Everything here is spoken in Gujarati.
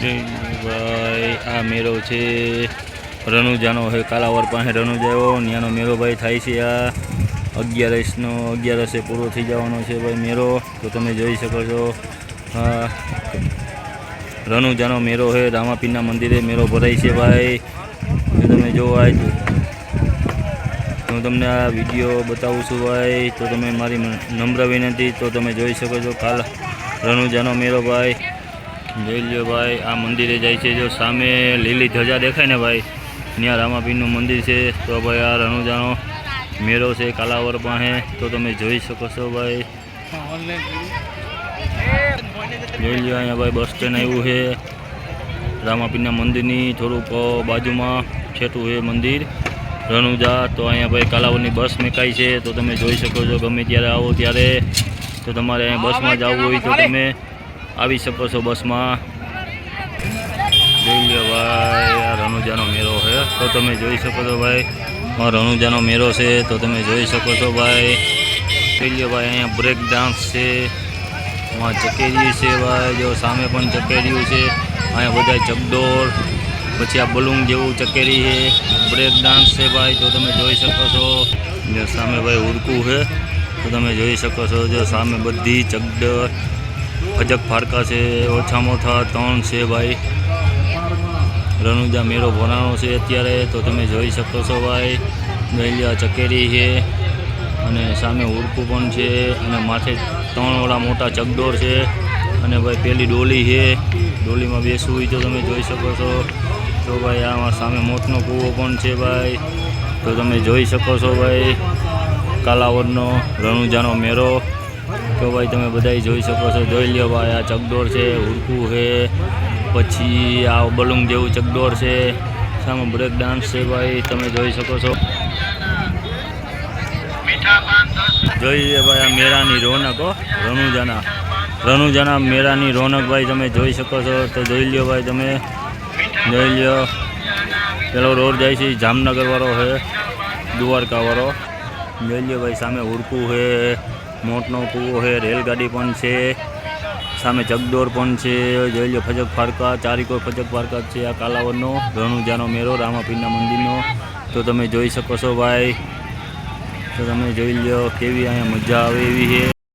ભાઈ આ મેળો છે. રણુજાનો છે કાલાવર પાસે રણુજાયો ત્યાંનો મેળો ભાઈ થાય છે આ. અગિયારસનો અગિયારસે પૂરો થઈ જવાનો છે ભાઈ મેળો તો તમે જોઈ શકો છો. રણુજાનો મેળો છે રામાપીરના મંદિરે મેળો ભરાય છે ભાઈ. તમે જો આ હું તમને આ વીડિયો બતાવું છું ભાઈ. તો તમે મારી નમ્ર વિનંતી, તો તમે જોઈ શકો છો કાલ રણુજાનો મેળો ભાઈ. જોઈ લ્યો ભાઈ, આ મંદિરે જાય છે. જો સામે લીલી ધજા દેખાય ને ભાઈ, ત્યાં રામાપીરનું મંદિર છે. તો ભાઈ આ રણુજાનો મેળો છે, કાલાવર પાસે. તો તમે જોઈ શકો છો ભાઈ. જોઈ લ્યો અહીંયા ભાઈ, બસ સ્ટેન્ડ આવ્યું છે. રામાપીરના મંદિરની થોડુંક બાજુમાં છેટું છે મંદિર. રણુજા, તો અહીંયા ભાઈ કાલાવરની બસ મેકાઈ છે. તો તમે જોઈ શકો છો, ગમે ત્યારે આવો ત્યારે. તો તમારે અહીંયા બસમાં જવું હોય તો તમે આવી શકો છો બસમાં. જોઈ લો ભાઈ, આ રણુજાનો મેળો છે. તો તમે જોઈ શકો છો ભાઈ રણુજાનો મેળો છે. તો તમે જોઈ શકો છો ભાઈ. જોઈ લો ભાઈ, અહીંયા બ્રેક ડાન્સ છે. એમાં ચકેરી છે ભાઈ, જો સામે પણ ચકેરીયું છે. અહીંયા બધા ચકડોળ, પછી આ બલૂન જેવું ચકેરી છે. બ્રેક ડાન્સ છે ભાઈ, તો તમે જોઈ શકો છો. સામે ભાઈ ઉડકું છે. તો તમે જોઈ શકો છો, જો સામે બધી ચકડોળ ફજક ફાડકા છે, ઓછામાં ઓછા ત્રણ છે ભાઈ. રણુજા મેળો ભરાણો છે અત્યારે, તો તમે જોઈ શકો છો ભાઈ. ગયેલી ચકેરી છે અને સામે ઉડકું પણ છે અને માથે ત્રણવાળા મોટા ચકડોર છે અને ભાઈ પેલી ડોલી છે. ડોલીમાં બેસવું હોય તો તમે જોઈ શકો છો. તો ભાઈ આમાં સામે મોતનો કૂવો પણ છે ભાઈ. તો તમે જોઈ શકો છો ભાઈ. કાલાવડનો રણુજાનો મેળો તો ભાઈ તમે બધાય જોઈ શકો છો. જોઈ લ્યો ભાઈ, આ ચકડોળ છે, ઉડકું છે. પછી આ બલૂંગ જેવું ચકડોળ છે. સામે બ્રેક ડાન્સ છે ભાઈ, તમે જોઈ શકો છો. જોઈએ ભાઈ, આ મેળાની રોનક હો રણુજાના રણુજાના મેળાની રોનક ભાઈ, તમે જોઈ શકો છો. તો જોઈ લ્યો ભાઈ તમે. જોઈ લ્યો. પેલો રોડ જાય છે જામનગર વાળો છે દ્વારકા વાળો જોઈ લ્યો ભાઈ, સામે ઉડકું છે. મોટનો કૂવો છે, રેલગાડી પણ છે, સામે જગદોર પણ છે, જોઈ લો ફજક ફારકા ચારીકોર ફજક ફારકા છે, આ કાલાવડનો રણુજાનો મેળો, રામાપીરના મંદિરનો. તો તમે જોઈ શકો છો ભાઈ, તો તમે જોઈ લો કેવી અહીંયા મજા આવે એવી છે.